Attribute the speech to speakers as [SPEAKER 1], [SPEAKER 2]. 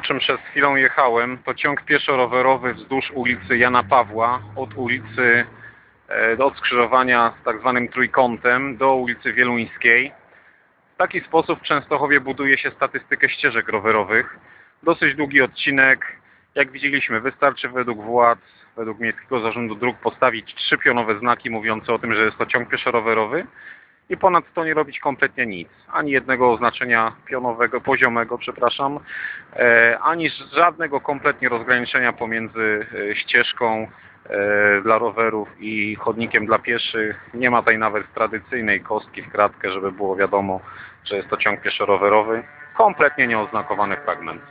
[SPEAKER 1] czym przed chwilą jechałem, to ciąg pieszo-rowerowy wzdłuż ulicy Jana Pawła, od ulicy e, do skrzyżowania z tak zwanym trójkątem do ulicy Wieluńskiej. W taki sposób w Częstochowie buduje się statystykę ścieżek rowerowych. Dosyć długi odcinek. Jak widzieliśmy, wystarczy według władz, według Miejskiego Zarządu Dróg postawić trzy pionowe znaki mówiące o tym, że jest to ciąg pieszo-rowerowy i ponadto nie robić kompletnie nic. Ani jednego oznaczenia pionowego, poziomego, przepraszam, e, ani żadnego kompletnie rozgraniczenia pomiędzy e, ścieżką e, dla rowerów i chodnikiem dla pieszych. Nie ma tej nawet tradycyjnej kostki w kratkę, żeby było wiadomo, że jest to ciąg pieszo-rowerowy. Kompletnie nieoznakowany fragment.